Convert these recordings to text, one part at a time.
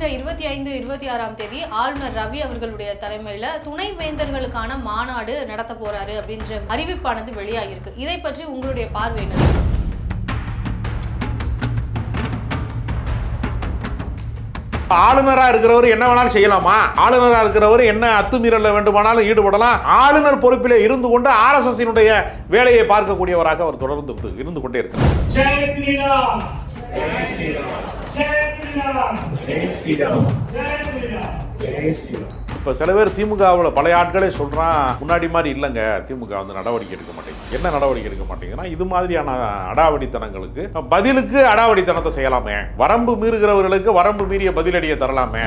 வருகின்ற இருபத்தி ஐந்து இருபத்தி ஆறாம் தேதி ஆளுநர் ரவி அவர்களுடைய தலைமையில துணை வேந்தர்களுக்கான மாநாடு நடத்த போறாரு அப்படின்ற அறிவிப்பானது வெளியாகிருக்கு இதை பற்றி உங்களுடைய பார்வை என்ன? ஆளுநரா இருக்கிறவர் என்ன வேணாலும் செய்யலாமா? ஆளுநரா இருக்கிறவர் என்ன அத்துமீறல வேண்டுமானாலும் ஈடுபடலாம். ஆளுநர் பொறுப்பிலே இருந்து கொண்டு ஆர்எஸ்எஸ்னுடைய வேலையை பார்க்கக்கூடியவராக அவர் தொடர்ந்து இருந்து- இருந்து கொண்டே இருக்கிறார் இப்போ சில பேர் திமுகவில் பழைய ஆட்களே சொல்கிறான் முன்னாடி மாதிரி இல்லைங்க. திமுக வந்து நடவடிக்கை எடுக்க மாட்டேங்குது. என்ன நடவடிக்கை எடுக்க மாட்டேங்குதுன்னா இது மாதிரியான அடாவடித்தனங்களுக்கு பதிலுக்கு அடாவடித்தனத்தை செய்யலாமே. வரம்பு மீறுகிறவர்களுக்கு வரம்பு மீறிய பதிலடியை தரலாமே.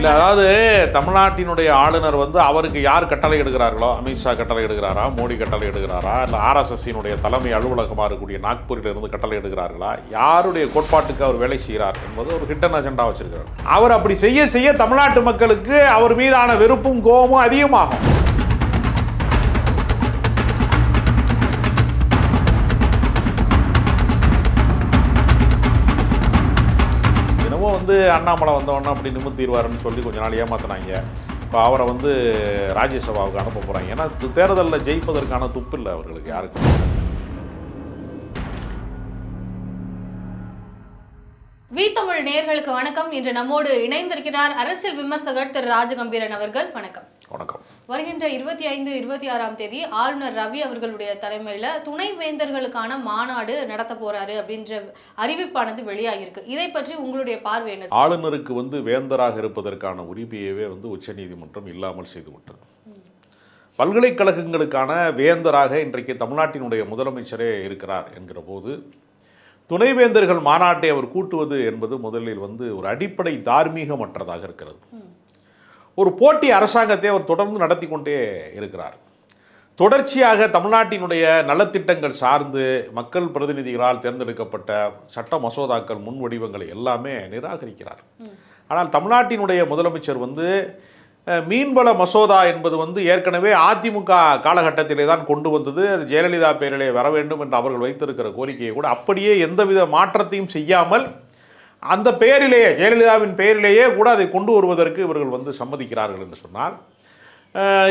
இல்லை அதாவது தமிழ்நாட்டினுடைய ஆளுநர் வந்து அவருக்கு யார் கட்டளை எடுக்கிறார்களோ அமித்ஷா கட்டளை எடுக்கிறாரா மோடி கட்டளை எடுக்கிறாரா இல்லை ஆர்எஸ்எஸ்ஸினுடைய தலைமை அலுவலகமாக இருக்கக்கூடிய நாக்பூரில் இருந்து கட்டளை எடுக்கிறார்களா யாருடைய கோட்பாட்டுக்கு அவர் வேலை செய்கிறார் என்பது ஒரு ஹிட்டன் அஜெண்டா வச்சிருக்கிறார். அவர் அப்படி செய்ய செய்ய தமிழ்நாட்டு மக்களுக்கு அவர் மீதான வெறுப்பும் கோபமும் அதிகமாகும். வந்து அண்ணாமலை வந்தவொடனே அப்படி நிமித்திடுவாருன்னு சொல்லி கொஞ்ச நாள் ஏமாத்தினாங்க. இப்போ அவரை வந்து ராஜ்யசபாவுக்கு அனுப்ப போகிறாங்க ஏன்னா தேர்தலில் ஜெயிப்பதற்கான துப்பு இல்லை அவர்களுக்கு யாருக்கும். வி தமிழ் நேர்களுக்கு வணக்கம். இன்று நம்மோடு இணைந்திருக்கிறார் அரசியல் விமர்சகர் திரு ராஜகம்பீரன் அவர்கள். வணக்கம். வருகின்ற இருபத்தி ஐந்து இருபத்தி ஆறாம் தேதி ஆளுநர் ரவி அவர்களுடைய தலைமையில துணை வேந்தர்களுக்கான மாநாடு நடத்த போறாரு அப்படின்ற அறிவிப்பானது வெளியாகிருக்கு இதை பற்றி உங்களுடைய பார்வை என்ன? ஆளுநருக்கு வந்து வேந்தராக இருப்பதற்கான உரிமையவே வந்து உச்சநீதிமன்றம் இல்லாமல் செய்து விட்டது பல்கலைக்கழகங்களுக்கான வேந்தராக இன்றைக்கு தமிழ்நாட்டினுடைய முதலமைச்சரே இருக்கிறார் என்கிற போது துணைவேந்தர்கள் மாநாட்டை அவர் கூட்டுவது என்பது முதலில் வந்து ஒரு அடிப்படை தார்மீகமற்றதாக இருக்கிறது. ஒரு போட்டி அரசாங்கத்தை அவர் தொடர்ந்து நடத்தி கொண்டே இருக்கிறார். தொடர்ச்சியாக தமிழ்நாட்டினுடைய நலத்திட்டங்கள் சார்ந்து மக்கள் பிரதிநிதிகளால் தேர்ந்தெடுக்கப்பட்ட சட்ட மசோதாக்கள் முன் வடிவங்களை எல்லாமே நிராகரிக்கிறார். ஆனால் தமிழ்நாட்டினுடைய முதலமைச்சர் வந்து மீன்வள மசோதா என்பது வந்து ஏற்கனவே அதிமுக காலகட்டத்திலே தான் கொண்டு வந்தது. அது ஜெயலலிதா பெயரிலே வர வேண்டும் என்று அவர்கள் வைத்திருக்கிற கோரிக்கையை கூட அப்படியே எந்தவித மாற்றத்தையும் செய்யாமல் அந்த பெயரிலேயே ஜெயலலிதாவின் பெயரிலேயே கூட அதை கொண்டு வருவதற்கு இவர்கள் வந்து சம்மதிக்கிறார்கள் என்று சொன்னால்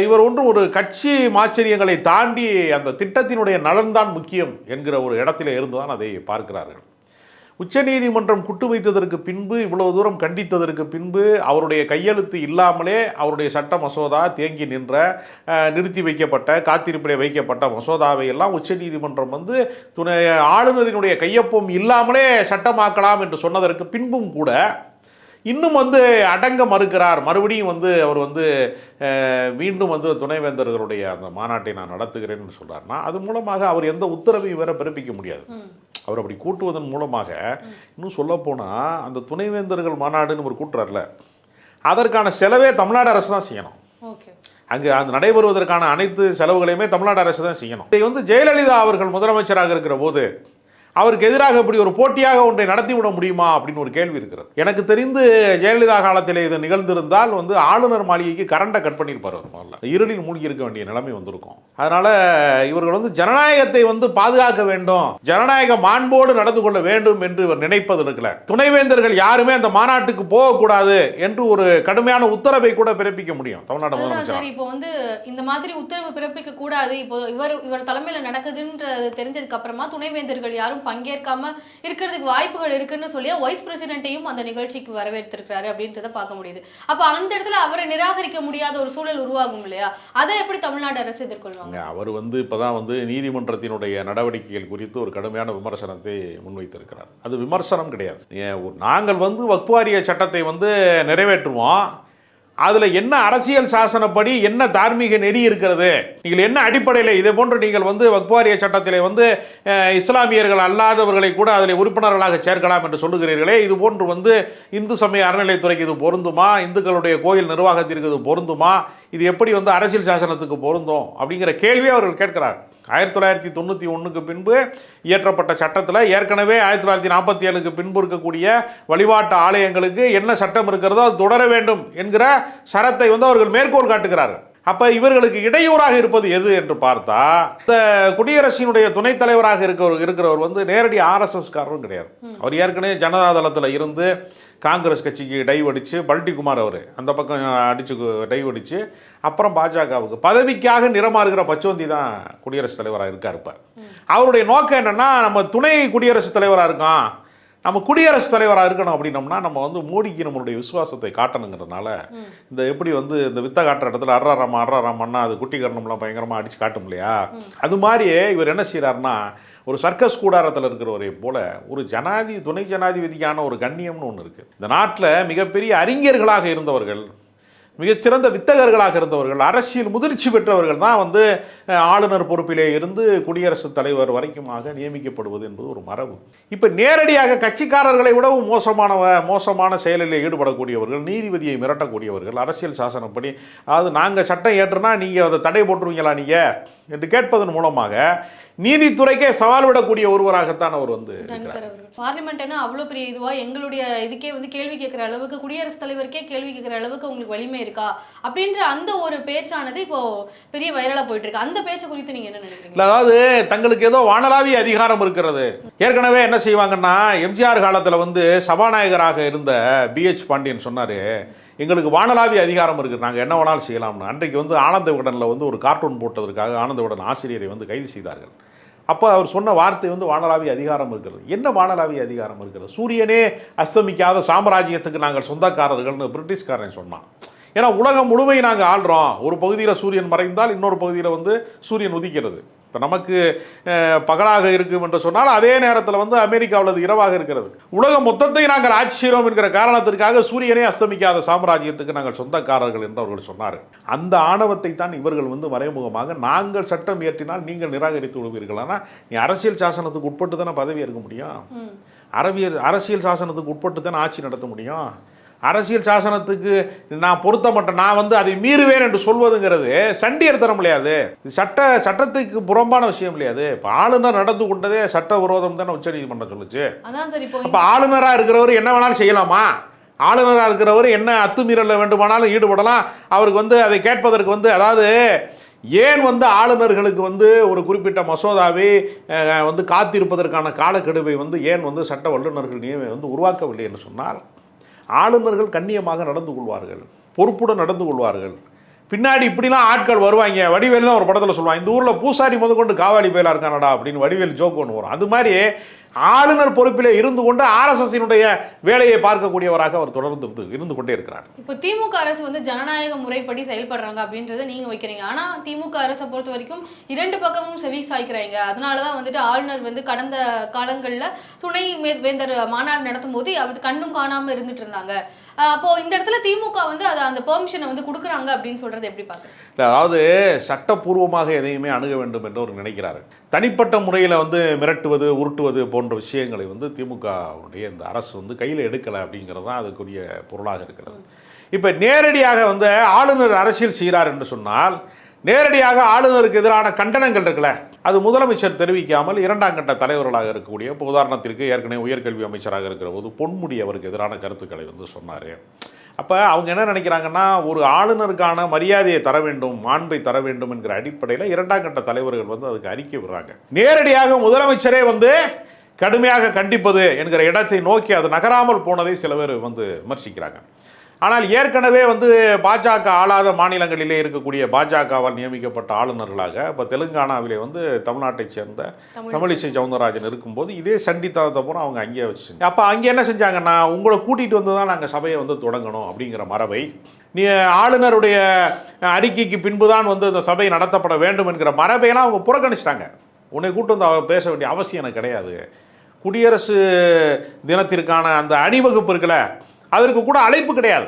இவர் ஒன்றும் ஒரு கட்சி மாச்சரியங்களை தாண்டி அந்த திட்டத்தினுடைய நலன்தான் முக்கியம் என்கிற ஒரு இடத்திலே இருந்து தான் அதை பார்க்கிறார்கள். உச்சநீதிமன்றம் குட்டு வைத்ததற்கு பின்பு இவ்வளவு தூரம் கண்டித்ததற்கு பின்பு அவருடைய கையெழுத்து இல்லாமலே அவருடைய சட்ட மசோதா தேங்கி நின்ற நிறுத்தி வைக்கப்பட்ட காத்திருப்பிலே வைக்கப்பட்ட மசோதாவை எல்லாம் உச்சநீதிமன்றம் வந்து துணை ஆளுநரினுடைய கையொப்பம் இல்லாமலே சட்டமாக்கலாம் என்று சொன்னதற்கு பின்பும் கூட இன்னும் வந்து அடங்க மறுக்கிறார். மறுபடியும் வந்து அவர் வந்து மீண்டும் வந்து துணைவேந்தர்களுடைய அந்த மாநாட்டை நான் நடத்துகிறேன்னு சொல்றாருன்னா அது மூலமாக அவர் எந்த உத்தரவையும் வேற பிறப்பிக்க முடியாது. அவர் அப்படி கூட்டுவதன் மூலமாக இன்னும் சொல்லப்போனால் அந்த துணைவேந்தர்கள் மாநாடுன்னு ஒரு கூட்டுறாருல அதற்கான செலவே தமிழ்நாடு அரசு தான் செய்யணும். ஓகே. அங்கு அந்த நடைபெறுவதற்கான அனைத்து செலவுகளையுமே தமிழ்நாடு அரசு தான் செய்யணும். இதை வந்து ஜெயலலிதா அவர்கள் முதலமைச்சராக இருக்கிற போது அவருக்கு எதிராக இப்படி ஒரு போட்டியாக ஒன்றை நடத்தி விட முடியுமா அப்படின்னு ஒரு கேள்வி இருக்கிறது. எனக்கு தெரிந்து ஜெயலலிதா காலத்தில் இது நிகழ்ந்திருந்தால் வந்து ஆளுநர் மாளிகைக்கு கரண்டை கட் பண்ணியிருப்பார் முதல்ல. இருளில் மூழ்கி இருக்க வேண்டிய நிலைமை வந்திருக்கும். அதனால இவர்கள் வந்து ஜனநாயகத்தை வந்து பாதுகாக்க வேண்டும். ஜனநாயக மாண்போடு நடந்து கொள்ள வேண்டும் என்று இவர் நினைப்பது இருக்கல. துணைவேந்தர்கள் யாருமே அந்த மாநாட்டுக்கு போகக்கூடாது என்று ஒரு கடுமையான உத்தரவை கூட பிறப்பிக்க முடியும். தமிழ்நாடு முதலமைச்சர்? இப்போ வந்து இந்த மாதிரி உத்தரவு பிறப்பிக்க கூடாது இப்போ இவர் இவர் தலைமையில நடக்குதுன்றது தெரிஞ்சதுக்கு அப்புறமா துணைவேந்தர்கள் யாரும் பங்கேற்காம இருக்கிறதுக்கு வாய்ப்புகள் இருக்குன்னு சொல்லி வைஸ் பிரசிடென்ட்டையும் அந்த நிகழ்ச்சிக்கு வரவேற்றிருக்கிறாரு அப்படின்றத பார்க்க முடியுது. அப்ப அந்த இடத்துல அவரை நிராகரிக்க முடியாத ஒரு சூழல் உருவாகும் இல்லையா? அதை எப்படி தமிழ்நாடு அரசு எதிர்கொள்வாங்க? அவர் வந்து இப்பதான் வந்து நீதிமன்றத்தினுடைய நடவடிக்கைகள் குறித்து ஒரு கடுமையான விமர்சனத்தை முன்வைத்திருக்கிறார். அது விமர்சனம் கிடையாது. நாங்கள் வந்து வக்வாரிய சட்டத்தை வந்து நிறைவேற்றுவோம். அதில் என்ன அரசியல் சாசனப்படி என்ன தார்மீக நெறி இருக்கிறது? நீங்கள் என்ன அடிப்படையில் இதே போன்று நீங்கள் வந்து வக்வாரிய சட்டத்திலே வந்து இஸ்லாமியர்கள் அல்லாதவர்களை கூட அதில் உறுப்பினர்களாக சேர்க்கலாம் என்று சொல்லுகிறீர்களே. இது போன்று வந்து இந்து சமய அறநிலைத்துறைக்கு இது பொருந்துமா? இந்துக்களுடைய கோயில் நிர்வாகத்திற்கு இது பொருந்துமா? இது எப்படி வந்து அரசியல் சாசனத்துக்கு பொருந்தும்? அப்படிங்கிற கேள்வியை அவர்கள் கேட்கிறார் ஆயிரத்தி தொள்ளாயிரத்தி தொண்ணூற்றி ஒன்றுக்கு பின்பு இயற்றப்பட்ட சட்டத்தில் ஏற்கனவே ஆயிரத்தி தொள்ளாயிரத்தி நாற்பத்தி ஏழுக்கு பின்பு இருக்கக்கூடிய வழிபாட்டு ஆலயங்களுக்கு என்ன சட்டம் இருக்கிறதோ அது தொடர வேண்டும் என்கிற சரத்தை வந்து அவர்கள் மேற்கோள் காட்டுகிறார்கள். அப்ப இவர்களுக்கு இடையூறாக இருப்பது எது என்று பார்த்தா இந்த குடியரசினுடைய துணைத் தலைவராக இருக்கிறவர் இருக்கிறவர் வந்து நேரடி ஆர்எஸ்எஸ் காரரும் கிடையாது. அவர் ஏற்கனவே ஜனதா தளத்தில் இருந்து காங்கிரஸ் கட்சிக்கு டைவடிச்சு பல்டிகுமார் அவர் அந்த பக்கம் அடிச்சு டைவடிச்சு அப்புறம் பாஜகவுக்கு பதவிக்காக நிறமாறுகிற பச்சோந்தி தான் குடியரசுத் தலைவராக இருக்கார் இப்ப. அவருடைய நோக்கம் என்னன்னா நம்ம துணை குடியரசுத் தலைவராக இருக்கோம். நம்ம குடியரசுத் தலைவராக இருக்கணும் அப்படின்னம்னா நம்ம வந்து மோடிக்கு நம்மளுடைய விசுவாசத்தை காட்டணுங்கிறதுனால இந்த எப்படி வந்து இந்த வித்த காட்டுற இடத்துல அர்ரா ராமா அது குட்டிகரணம்லாம் பயங்கரமாக அடிச்சு காட்டும் இல்லையா? அது மாதிரியே இவர் என்ன செய்கிறாருன்னா ஒரு சர்க்கஸ் கூடாரத்தில் இருக்கிறவரை போல ஒரு ஜனாதி துணை ஜனாதிபதியான ஒரு கண்ணியம்னு ஒன்று இருக்குது இந்த நாட்டில் மிகப்பெரிய அறிஞர்களாக இருந்தவர்கள் மிகச்சிறந்த வித்தகர்களாக இருந்தவர்கள் அரசியல் முதிர்ச்சி பெற்றவர்கள் தான் வந்து ஆளுநர் பொறுப்பிலே இருந்து குடியரசுத் தலைவர் வரைக்குமாக நியமிக்கப்படுவது என்பது ஒரு மரபு. இப்போ நேரடியாக கட்சிக்காரர்களை விடவும் மோசமான மோசமான செயலில் ஈடுபடக்கூடியவர்கள் நீதிபதியை மிரட்டக்கூடியவர்கள் அரசியல் சாசனப்படி அதாவது நாங்கள் சட்டம் ஏற்றுனா நீங்கள் அதை தடை போட்டுருவீங்களா நீங்கள் என்று கேட்பதன் மூலமாக நீதித்துறைக்கே சவால் விடக்கூடிய ஒருவராகத்தான் அவர் வந்து பார்லிமெண்ட்னா அவ்வளோ பெரிய இதுவா? எங்களுடைய இதுக்கே வந்து கேள்வி கேட்குற அளவுக்கு குடியரசுத் தலைவருக்கே கேள்வி கேட்குற அளவுக்கு உங்களுக்கு வலிமை இருக்கா? அப்படின்ற அந்த ஒரு பேச்சானது இப்போ பெரிய வைரலா போயிட்டு இருக்கு அந்த பேச்சை குறித்து நீங்க என்ன நினைக்கிறீங்க? அதாவது தங்களுக்கு ஏதோ வானளாவிய அதிகாரம் இருக்கிறது. ஏற்கனவே என்ன செய்வாங்கன்னா எம்ஜிஆர் காலத்தில் வந்து சபாநாயகராக இருந்த பிஹெச் பாண்டியன் சொன்னார் எங்களுக்கு வானளாவிய அதிகாரம் இருக்குது நாங்கள் என்ன வேணாலும் செய்யலாம்னு. அன்றைக்கு வந்து ஆனந்த விகடனில் வந்து ஒரு கார்ட்டூன் போட்டதற்காக ஆனந்த விகடன் ஆசிரியரை வந்து கைது செய்தார்கள். அப்போ அவர் சொன்ன வார்த்தை வந்து வானளாவிய அதிகாரம் இருக்கிறது. என்ன வானளாவிய அதிகாரம் இருக்கிறது? சூரியனே அஸ்தமிக்காத சாம்ராஜ்யத்துக்கு நாங்கள் சொந்தக்காரர்கள்னு பிரிட்டிஷ்காரன் சொன்னான். ஏன்னா உலகம் முழுமை நாங்கள் ஆள்றோம். ஒரு பகுதியில் சூரியன் மறைந்தால் இன்னொரு பகுதியில் வந்து சூரியன் உதிக்கிறது. இப்போ நமக்கு பகலாக இருக்கும் என்று சொன்னால் அதே நேரத்தில் வந்து அமெரிக்காவில் அது இரவாக இருக்கிறது. உலகம் மொத்தத்தை நாங்கள் ஆட்சி செய்கிறோம் என்கிற காரணத்திற்காக சூரியனே அஸ்தமிக்காத சாம்ராஜ்யத்துக்கு நாங்கள் சொந்தக்காரர்கள் என்று அவர்கள் சொன்னார். அந்த ஆணவத்தை தான் இவர்கள் வந்து மறைமுகமாக நாங்கள் சட்டம் இயற்றினால் நீங்கள் நிராகரித்து விடுவீர்கள். ஆனால் நீ அரசியல் சாசனத்துக்கு உட்பட்டு தானே பதவி இருக்க முடியும். அரபியல் அரசியல் சாசனத்துக்கு உட்பட்டு தானே ஆட்சி நடத்த முடியும்? அரசியல் சாசனத்துக்கு நான் பொருத்தமட்ட நான் வந்து அதை மீறுவேன் என்று சொல்வதுங்கிறது சண்டியர் தர முடியாது இது சட்ட சட்டத்துக்கு புறம்பான விஷயம் இல்லையாது இப்போ ஆளுநர் நடந்து கொண்டதே சட்ட விரோதம் தானே உச்சநீதிமன்றம் சொல்லுச்சு. அதான் சார் இப்போ அப்போ ஆளுநராக இருக்கிறவர் என்ன வேணாலும் செய்யலாமா? ஆளுநராக இருக்கிறவர் என்ன அத்துமீறலில் வேண்டுமானாலும் ஈடுபடலாம். அவருக்கு வந்து அதை கேட்பதற்கு வந்து அதாவது ஏன் வந்து ஆளுநர்களுக்கு வந்து ஒரு குறிப்பிட்ட மசோதாவை வந்து காத்திருப்பதற்கான காலக்கெடுவை வந்து ஏன் வந்து சட்ட வல்லுநர்கள் நியமி வந்து உருவாக்கவில்லை என்று சொன்னால் ஆளுநர்கள் கண்ணியமாக நடந்து கொள்வார்கள் பொறுப்புடன் நடந்து கொள்வார்கள். பின்னாடி இப்படிலாம் ஆட்கள் வருவாங்க வடிவேல் தான் ஒரு படத்தில் சொல்லுவாங்க இந்த ஊரில் பூசாரி முதற்கொண்டு காவாலி பயலா இருக்கானடா அப்படின்னு வடிவேல் ஜோக் ஒன்று வரும். அது மாதிரி ஆளுநர் பொறுப்பிலே இருந்து கொண்டு ஆர்எஸ்எஸ்ஸினுடைய வேலையை பார்க்கக்கூடியவராக அவர் தொடர்ந்து இருந்து கொண்டே இருக்கிறார். இப்போ திமுக அரசு வந்து ஜனநாயக முறைப்படி செயல்படுறாங்க அப்படின்றத நீங்க வைக்கிறீங்க. ஆனா திமுக அரசை பொறுத்த வரைக்கும் இரண்டு பக்கமும் செவி சாய்க்கிறாங்க. அதனாலதான் வந்துட்டு ஆளுநர் வந்து கடந்த காலங்களில் துணை மே- வேந்தர் மாநாடு நடத்தும் போது அவர் கண்ணும் காணாம இருந்துட்டு இருந்தாங்க. அப்போ இந்த இடத்துல திமுக வந்து அதை அந்த பெர்மிஷனை வந்து கொடுக்குறாங்க அப்படின்னு சொல்றது எப்படி பாக்குறீங்க அதாவது சட்டப்பூர்வமாக எதையுமே அணுக வேண்டும் என்று அவர் நினைக்கிறாரு. தனிப்பட்ட முறையில் வந்து மிரட்டுவது உருட்டுவது போன்ற விஷயங்களை வந்து திமுகவுடைய இந்த அரசு வந்து கையில் எடுக்கலை அப்படிங்கிறது தான் அதுக்குரிய பொருளாக இருக்கிறது. இப்போ நேரடியாக வந்து ஆளுநர் அரசியல் செய்கிறார் என்று சொன்னால் நேரடியாக ஆளுநருக்கு எதிரான கண்டனங்கள் இருக்குல்ல அது முதலமைச்சர் தெரிவிக்காமல் இரண்டாம் கட்ட தலைவர்களாக இருக்கக்கூடிய இப்போ உதாரணத்திற்கு ஏற்கனவே உயர்கல்வி அமைச்சராக இருக்கிற போது பொன்முடி அவருக்கு எதிரான கருத்துக்களை வந்து சொன்னார். அப்போ அவங்க என்ன நினைக்கிறாங்கன்னா ஒரு ஆளுநருக்கான மரியாதையை தர வேண்டும் மாண்பை தர வேண்டும் என்கிற அடிப்படையில் இரண்டாம் கட்ட தலைவர்கள் வந்து அதுக்கு அறிக்கை விடுறாங்க. நேரடியாக முதலமைச்சரே வந்து கடுமையாக கண்டிப்பது என்கிற இடத்தை நோக்கி அது நகராமல் போனதை சில பேர் வந்து விமர்சிக்கிறாங்க. ஆனால் ஏற்கனவே வந்து பாஜக ஆளாத மாநிலங்களிலே இருக்கக்கூடிய பாஜகவால் நியமிக்கப்பட்ட ஆளுநர்களாக இப்போ தெலுங்கானாவிலே வந்து தமிழ்நாட்டைச் சேர்ந்த தமிழ் தமிழிசை சவுந்தரராஜன் இருக்கும்போது இதே சண்டித்தனத்தை பூரா அவங்க அங்கேயே வச்சு அப்போ அங்கே என்ன செஞ்சாங்கன்னா உங்களை கூட்டிகிட்டு வந்து தான் நாங்கள் சபையை வந்து தொடங்கணும் அப்படிங்கிற மரபை நீ ஆளுநருடைய அறிக்கைக்கு பின்புதான் வந்து இந்த சபை நடத்தப்பட வேண்டும் என்கிற மரபையெல்லாம் அவங்க புறக்கணிச்சிட்டாங்க. உன்னை கூட்டு வந்து பேச வேண்டிய அவசியம் எனக்கு கிடையாது. குடியரசு தினத்திற்கான அந்த அணிவகுப்பு இருக்குல்ல அதற்கு கூட அழைப்பு கிடையாது.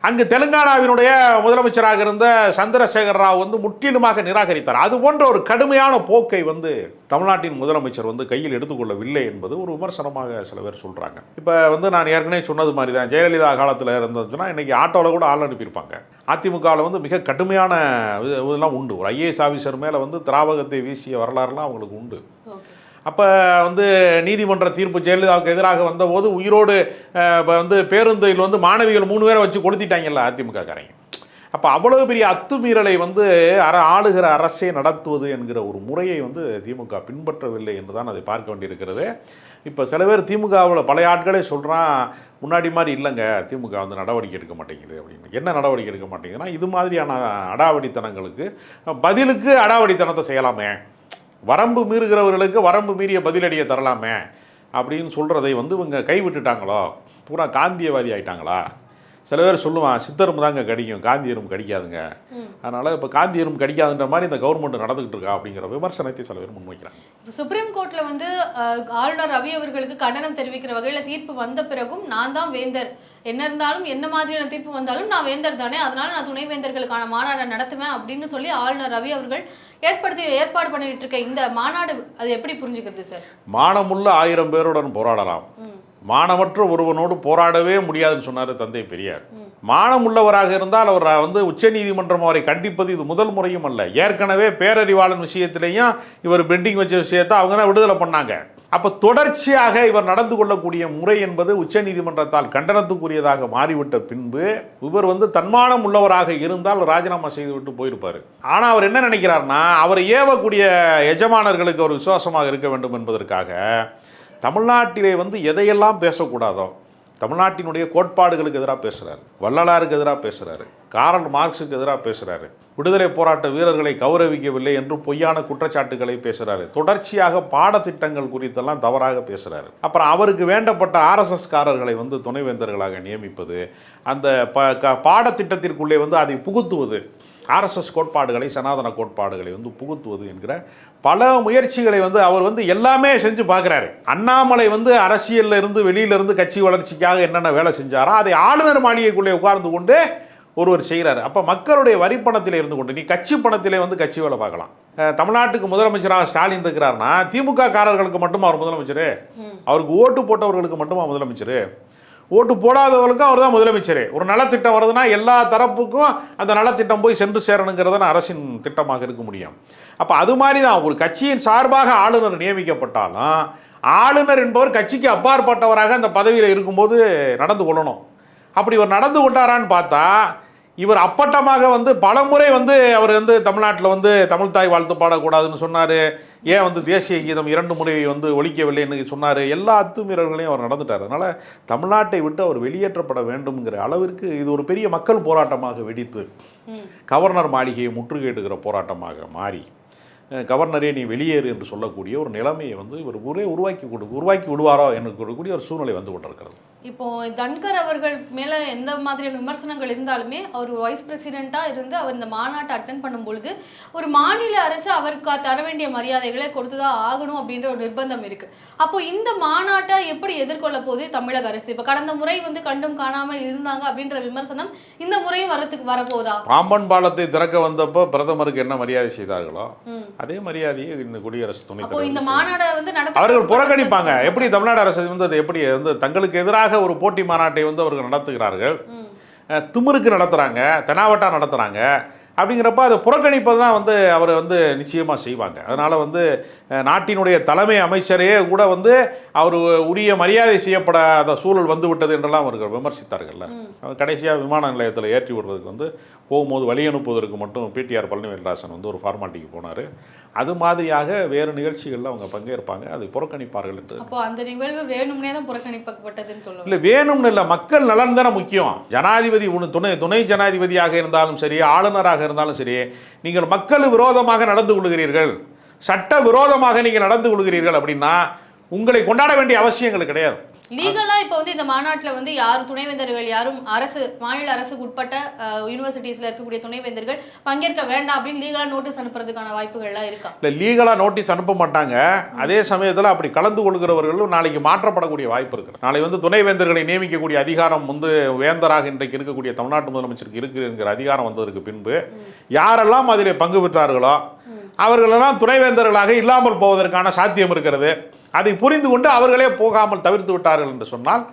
அங்கு தெலுங்கானாவினுடைய முதலமைச்சராக இருந்த சந்திரசேகர ராவ் வந்து முற்றிலுமாக நிராகரித்தார். அது போன்ற ஒரு கடுமையான போக்கை வந்து தமிழ்நாட்டின் முதலமைச்சர் வந்து கையில் எடுத்துக்கொள்ளவில்லை என்பது ஒரு விமர்சனமாக சில பேர் சொல்றாங்க. இப்போ வந்து நான் ஏற்கனவே சொன்னது மாதிரி தான் ஜெயலலிதா காலத்தில் இருந்ததுன்னா இன்னைக்கு ஆட்டோவில் கூட ஆள் அனுப்பியிருப்பாங்க. அதிமுகவில் வந்து மிக கடுமையான இது- இதெல்லாம் உண்டு. ஒரு ஐஏஎஸ் ஆஃபீஸர் மேலே வந்து திராவகத்தை வீசிய வரலாறுலாம் அவங்களுக்கு உண்டு. அப்போ வந்து நீதிமன்ற தீர்ப்பு ஜெயலலிதாவுக்கு எதிராக வந்தபோது உயிரோடு இப்போ வந்து பேருந்தில் வந்து மாணவிகள் மூணு பேரை வச்சு கொளுத்திட்டாங்கல்ல அதிமுக காரங்க. அப்போ அவ்வளவு பெரிய அத்துமீறலை வந்து அற ஆளுகிற அரசே நடத்துவது என்கிற ஒரு முறையை வந்து திமுக பின்பற்றவில்லை என்று தான் அதை பார்க்க வேண்டியிருக்கிறது. இப்போ சில பேர் திமுகவில் பழைய ஆட்களே சொல்கிறான் முன்னாடி மாதிரி இல்லைங்க திமுக வந்து நடவடிக்கை எடுக்க மாட்டேங்குது அப்படின்னு. என்ன நடவடிக்கை எடுக்க மாட்டேங்குதுன்னா இது மாதிரியான அடாவடித்தனங்களுக்கு பதிலுக்கு அடாவடித்தனத்தை செய்யலாமே. வரம்பு மீறுகிறவர்களுக்கு வரம்பு மீறிய பதிலடியை தரலாமே அப்படின்னு சொல்கிறதை வந்து இவங்க கைவிட்டுட்டாங்களோ? பூரா காந்தியவாதி ஆயிட்டாங்களா? சில பேர் சொல்லுவான் சித்தரும் தாங்க கடிக்கும் காந்தியரும் கடிக்காதுங்க. ம். அதனால் இப்போ காந்தியரும் கடிக்காதுன்ற மாதிரி இந்த கவர்மெண்ட் நடந்துகிட்டு இருக்கா அப்படிங்கிற விமர்சனத்தை சில பேர் முன்வைக்கிறாங்க. இப்ப சுப்ரீம் கோர்ட்ல வந்து ஆளுநர் ரவி அவர்களுக்கு கண்டனம் தெரிவிக்கிற வகையில தீர்ப்பு வந்த பிறகும் நான் தான் வேந்தர். என்ன இருந்தாலும் என்ன மாதிரியான தீர்ப்பு வந்தாலும் நான் வேந்தர் தானே. அதனால நான் துணைவேந்தர்களுக்கான மாநாடை நடத்துவேன் அப்படின்னு சொல்லி ஆளுநர் ரவி அவர்கள் ஏற்படுத்தி ஏற்பாடு பண்ணிட்டு இருக்க இந்த மாநாடு அது எப்படி புரிஞ்சுக்கிறது சார்? மானமுள்ள ஆயிரம் பேருடன் போராடலாம். மானமற்ற ஒருவனோடு போராடவே முடியாதுன்னு சொன்னார் தந்தை பெரியார். மானம் உள்ளவராக இருந்தால் அவர் வந்து உச்சநீதிமன்றம் அவரை கண்டிப்பது இது முதல் முறையும் அல்ல. ஏற்கனவே பேரறிவாளன் விஷயத்திலையும் இவர் பெண்டிங் வச்ச விஷயத்தை அவங்க தான் விடுதலை பண்ணாங்க. அப்போ தொடர்ச்சியாக இவர் நடந்து கொள்ளக்கூடிய முறை என்பது உச்சநீதிமன்றத்தால் கண்டனத்துக்குரியதாக மாறிவிட்ட பின்பு இவர் வந்து தன்மானம் உள்ளவராக இருந்தால் ராஜினாமா செய்துவிட்டு போயிருப்பார். ஆனால் அவர் என்ன நினைக்கிறார்னா அவர் ஏவக்கூடிய எஜமானர்களுக்கு ஒரு விசுவாசமாக இருக்க வேண்டும் என்பதற்காக தமிழ்நாட்டிலே வந்து எதையெல்லாம் பேசக்கூடாதோ தமிழ்நாட்டினுடைய கோட்பாடுகளுக்கு எதிராக பேசுகிறாரு வள்ளலாருக்கு எதிராக பேசுகிறாரு காரல் மார்க்ஸுக்கு எதிராக பேசுகிறாரு விடுதலை போராட்ட வீரர்களை கௌரவிக்கவில்லை என்று பொய்யான குற்றச்சாட்டுகளை பேசுகிறாரு தொடர்ச்சியாக பாடத்திட்டங்கள் குறித்தெல்லாம் தவறாக பேசுகிறாரு அப்புறம் அவருக்கு வேண்டப்பட்ட ஆர்எஸ்எஸ் காரர்களை வந்து துணைவேந்தர்களாக நியமிப்பது அந்த ப க பாடத்திட்டத்திற்குள்ளே வந்து அதை புகுத்துவது ஆர்எஸ்எஸ் கோட்பாடுகளை சனாதன கோட்பாடுகளை வந்து புகுத்துவது என்கிற பல முயற்சிகளை வந்து அவர் வந்து எல்லாமே செஞ்சு பார்க்குறாரு. அண்ணாமலை வந்து அரசியல்ல இருந்து வெளியில இருந்து கட்சி வளர்ச்சிக்காக என்னென்ன வேலை செஞ்சாரோ அதை ஆளுநர் மாளிகைக்குள்ளே உட்கார்ந்து கொண்டு ஒருவர் செய்கிறாரு அப்போ மக்களுடைய வரி பணத்தில் இருந்து கொண்டு நீ கட்சி பணத்திலே வந்து கட்சி வேலை பார்க்கலாம். தமிழ்நாட்டுக்கு முதலமைச்சராக ஸ்டாலின் இருக்கிறாருன்னா திமுக காரர்களுக்கு மட்டும் அவர் முதலமைச்சர். அவருக்கு ஓட்டு போட்டவர்களுக்கு மட்டுமா முதலமைச்சர்? ஓட்டு போடாதவர்களுக்கு அவர் தான் முதலமைச்சர். ஒரு நலத்திட்டம் வருதுன்னா எல்லா தரப்புக்கும் அந்த நலத்திட்டம் போய் சென்று சேரணுங்கிறது தான் அரசின் திட்டமாக இருக்க முடியும். அப்போ அது மாதிரி தான் ஒரு கட்சியின் சார்பாக ஆளுநர் நியமிக்கப்பட்டாலும் ஆளுநர் என்பவர் கட்சிக்கு அப்பாற்பட்டவராக அந்த பதவியில் இருக்கும்போது நடந்து கொள்ளணும். அப்படி இவர் நடந்து கொண்டாரான்னு பார்த்தா இவர் அப்பட்டமாக வந்து பலமுறை வந்து அவர் வந்து தமிழ்நாட்டில் வந்து தமிழ் தாய் வாழ்த்து பாடக்கூடாதுன்னு சொன்னார். ஏன் வந்து தேசிய கீதம் இரண்டு முறை வந்து ஒழிக்கவில்லைன்னு சொன்னார். எல்லா அத்துமீறல்களையும் அவர் நடந்துட்டார். அதனால் தமிழ்நாட்டை விட்டு அவர் வெளியேற்றப்பட வேண்டும்ங்கிற அளவிற்கு இது ஒரு பெரிய மக்கள் போராட்டமாக வெடித்து கவர்னர் மாளிகையை முற்றுகையிடுகிற போராட்டமாக மாறி கவர்னரே நீ வெளியேறு என்று சொல்லக்கூடிய ஒரு நிலைமையை வந்து இவர் ஒரே உருவாக்கி கொடு உருவாக்கி விடுவாரோ என்று கூடிய ஒரு சூழ்நிலை வந்து கொண்டிருக்கிறது. இப்போ தன்கர் அவர்கள் மேல எந்த மாதிரியான விமர்சனங்கள் இருந்தாலுமே அவர் வைஸ் பிரசிடென்ட்டா இருந்து அவர் இந்த மாநாட்டை அட்டன் பண்ணும் பொழுது ஒரு மாநில அரசு அவருக்கு தர வேண்டிய மரியாதைகளை கொடுத்துதான் ஆகணும் அப்படின்ற ஒரு நிர்பந்தம் இருக்கு. அப்போ இந்த மாநாட்டை எப்படி எதிர்கொள்ள போகுது தமிழக அரசு? இப்போ கடந்த முறை வந்து கண்டும் காணாமல் இருந்தாங்க அப்படின்ற விமர்சனம் இந்த முறையும் வரத்துக்கு வரப்போதா பாம்பன் பாலத்தை திறக்க வந்தப்போ பிரதமருக்கு என்ன மரியாதை செய்தார்களோ. அதே மரியாதையை இந்த குடியரசு அப்போ இந்த மாநாடை வந்து நடத்த அவர்கள் புறக்கணிப்பாங்க. எப்படி தமிழ்நாடு அரசு வந்து எப்படி வந்து தங்களுக்கு எதிராக ஒரு போட்டி மாநாட்டை வந்து அவர்கள் நடத்துகிறார்கள். திமிருக்கு நடத்துகிறாங்க தெனாவட்டா நடத்துகிறாங்க அப்படிங்கிறப்ப அதை புறக்கணிப்பது தான் வந்து அவர் வந்து நிச்சயமாக செய்வாங்க. அதனால் வந்து நாட்டினுடைய தலைமை அமைச்சரே கூட வந்து அவர் உரிய மரியாதை செய்யப்படாத சூழல் வந்து விட்டது என்றெல்லாம் அவர்கள் விமர்சித்தார்கள்ல. கடைசியாக விமான நிலையத்தில் ஏற்றி விடுறதுக்கு வந்து போகும்போது வழி அனுப்புவதற்கு மட்டும் பிடிஆர் பழனிவேல்ராசன் வந்து ஒரு ஃபார்மாலிட்டிக்கு போனார். அது மாதிரியாக வேறு நிகழ்ச்சிகளில் அவங்க பங்கேற்பாங்க. அதை புறக்கணிப்பார்கள் என்று. அப்போ அந்த நிகழ்வு வேணும்னே தான் புறக்கணிக்கப்பட்டதுன்னு சொல்லுவாங்க. இல்லை வேணும்னு இல்லை மக்கள் நலன் தானே முக்கியம். ஜனாதிபதி துணை துணை ஜனாதிபதியாக இருந்தாலும் சரி ஆளுநராக இருந்தாலும் சரி நீங்கள் மக்கள் விரோதமாக நடந்து கொள்கிறீர்கள் சட்ட விரோதமாக நீங்கள் நடந்து கொள்கிறீர்கள் அப்படின்னா உங்களை கொண்டாட வேண்டிய அவசியங்கள் கிடையாது. லீகலா இப்போ வந்து இந்த மாநாட்டுல வந்து யாரும் துணைவேந்தர்கள் யாரும் அரசு மாநில அரசுக்கு உட்பட்ட யூனிவர்சிட்டிஸ்ல இருக்கக்கூடிய துணைவேந்தர்கள் பங்கேற்க வேண்டாம் அப்படின்னு லீகலா நோட்டீஸ் அனுப்புறதுக்கான வாய்ப்புகள்லாம் இருக்கா? இல்லை லீகலாக நோட்டீஸ் அனுப்ப மாட்டாங்க. அதே சமயத்தில் அப்படி கலந்து கொள்கிறவர்களும் நாளைக்கு மாற்றப்படக்கூடிய வாய்ப்பு இருக்குது. நாளை வந்து துணைவேந்தர்களை நியமிக்கக்கூடிய அதிகாரம் வந்து வேந்தராக இன்றைக்கு இருக்கக்கூடிய தமிழ்நாட்டு முதலமைச்சருக்கு இருக்குங்கிற அதிகாரம் வந்ததற்கு பின்பு யாரெல்லாம் அதிலே பங்கு பெற்றார்களோ அவர்களெல்லாம் துணைவேந்தர்களாக இல்லாமல் போவதற்கான சாத்தியம் இருக்கிறது. அதை புரிந்து கொண்டு அவர்களே போகாமல் தவிர்த்து விட்டார்கள் என்று சொன்னால்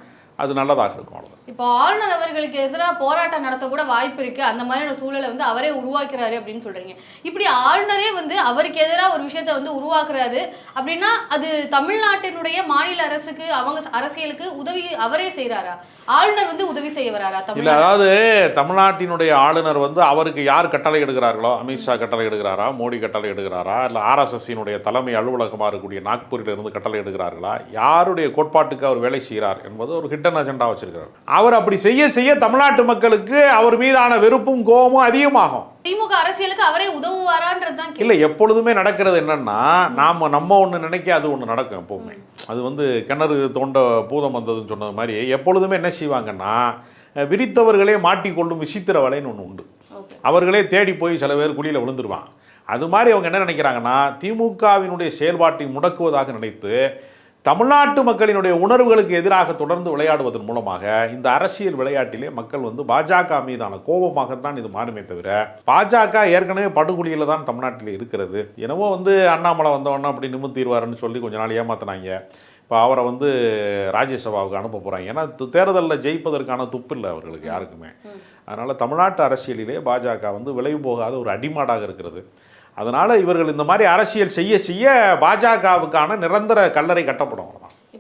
அது நல்லதாக இருக்கும் அவ்வளோ இப்போ ஆளுநர் அவர்களுக்கு எதிராக போராட்டம் நடத்த கூட வாய்ப்பு இருக்கு. அந்த மாதிரியான சூழலை வந்து அவரே உருவாக்குறாரு அப்படின்னு சொல்றீங்க. இப்படி ஆளுநரே வந்து அவருக்கு எதிராக ஒரு விஷயத்த வந்து உருவாக்குறாரு அப்படின்னா அது தமிழ்நாட்டினுடைய மாநில அரசுக்கு அவங்க அரசியலுக்கு உதவி அவரே செய்றாரா? ஆளுநர் வந்து உதவி செய்ய வராரா தமிழ்நாடு அதாவது தமிழ்நாட்டினுடைய ஆளுநர் வந்து அவருக்கு யார் கட்டளை எடுக்கிறார்களோ அமித்ஷா கட்டளை எடுக்கிறாரா மோடி கட்டளை எடுக்கிறாரா இல்ல ஆர்எஸ்எஸ்ஸினுடைய தலைமை அலுவலகமாக இருக்கக்கூடிய நாக்பூரில் இருந்து கட்டளை எடுக்கிறார்களா யாருடைய கோட்பாட்டுக்கு அவர் வேலை செய்கிறார் என்பது ஒரு ஹிட்டன் அஜெண்டா வச்சிருக்கிறார். அவர் அப்படி செய்ய செய்ய தமிழ்நாட்டு மக்களுக்கு அவர் மீதான வெறுப்பும் கோபமும் அதிகமாகும். திமுக அரசியலுக்கு அவரே உதவுவாரான்றது இல்லை எப்பொழுதுமே நடக்கிறது என்னன்னா நாம நம்ம ஒன்று நினைக்க அது ஒன்று நடக்கும் எப்பவுமே. அது வந்து கிணறு தோண்ட பூதம் வந்ததுன்னு சொன்னது மாதிரி எப்பொழுதுமே என்ன செய்வாங்கன்னா விரித்தவர்களே மாட்டிக்கொள்ளும் விசித்திர வலைன்னு ஒன்று உண்டு. அவர்களே தேடி போய் சில பேர் குழியில் விழுந்துருவான் அது மாதிரி அவங்க என்ன நினைக்கிறாங்கன்னா திமுகவினுடைய செயல்பாட்டை முடக்குவதாக நினைத்து தமிழ்நாட்டு மக்களினுடைய உணர்வுகளுக்கு எதிராக தொடர்ந்து விளையாடுவதன் மூலமாக இந்த அரசியல் விளையாட்டிலே மக்கள் வந்து பாஜக மீதான கோபமாகத்தான் இது மாறுமே தவிர பாஜக ஏற்கனவே படுகொலியில் தான் தமிழ்நாட்டில் இருக்கிறது. என்னவோ வந்து அண்ணாமலை வந்தவொன்னே அப்படி நிமித்திடுவாருன்னு சொல்லி கொஞ்ச நாள் ஏமாத்தினாங்க. இப்போ அவரை வந்து ராஜ்யசபாவுக்கு அனுப்ப போகிறாங்க ஏன்னா தேர்தலில் ஜெயிப்பதற்கான துப்பு இல்லை அவர்களுக்கு யாருக்குமே. அதனால் தமிழ்நாட்டு அரசியலிலே பாஜக வந்து விளைவு போகாத ஒரு அடிமாடாக இருக்கிறது. அதனால் இவர்கள் இந்த மாதிரி அரசியல் செய்ய செய்ய பாஜகவுக்கான நிரந்தர கல்லறை கட்டப்படும்.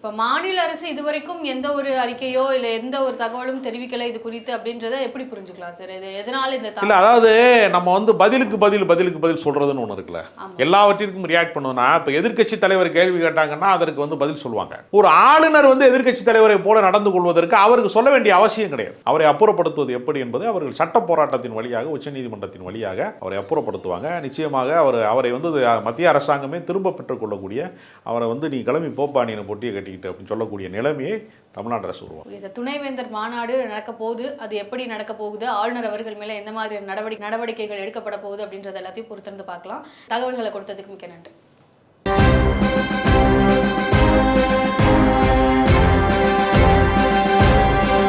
இப்ப மாநில அரசு இதுவரைக்கும் எந்த ஒரு அறிக்கையோ இல்ல எந்த ஒரு தகவலும் தெரிவிக்கல இது குறித்து அப்படின்றத எப்படி புரிஞ்சுக்கலாம் சார்? இது எதனால இந்த இல்ல அதாவது நம்ம வந்து பதிலுக்கு பதில் பதிலுக்கு பதில் சொல்றதுன்னு ஒன்று இருக்குல்ல. எல்லாவற்றிற்கும் ரியாக்ட் பண்ணுவோம்னா இப்போ எதிர்க்கட்சி தலைவர் கேள்வி கேட்டாங்கன்னா அதற்கு வந்து பதில் சொல்லுவாங்க. ஒரு ஆளுநர் வந்து எதிர்க்கட்சி தலைவரை போல நடந்து கொள்வதற்கு அவருக்கு சொல்ல வேண்டிய அவசியம் கிடையாது. அவரை அப்புறப்படுத்துவது எப்படி என்பது அவர்கள் சட்ட போராட்டத்தின் வழியாக உச்சநீதிமன்றத்தின் வழியாக அவரை அப்புறப்படுத்துவாங்க. நிச்சயமாக அவர் அவரை வந்து மத்திய அரசாங்கமே திரும்ப பெற்றுக்கொள்ளக்கூடிய அவரை வந்து நீ கிளம்பி போப்பா நீ பொட்டியை கட்டிக்கிட்டு அப்படின்னு சொல்லக்கூடிய நிலைமையை தமிழ்நாடு அரசு உருவாக்கும் ஓகே சார். துணைவேந்தர் மாநாடு நடக்க போகுது. அது எப்படி நடக்க போகுது? ஆளுநர் அவர்கள் மேல எந்த மாதிரி நடவடிக்கை நடவடிக்கைகள் எடுக்கப்பட போகுது அப்படின்றத எல்லாத்தையும் பொறுத்திருந்து பார்க்கலாம். தகவல்களை கொடுத்ததுக்கு மிக்க நன்றி.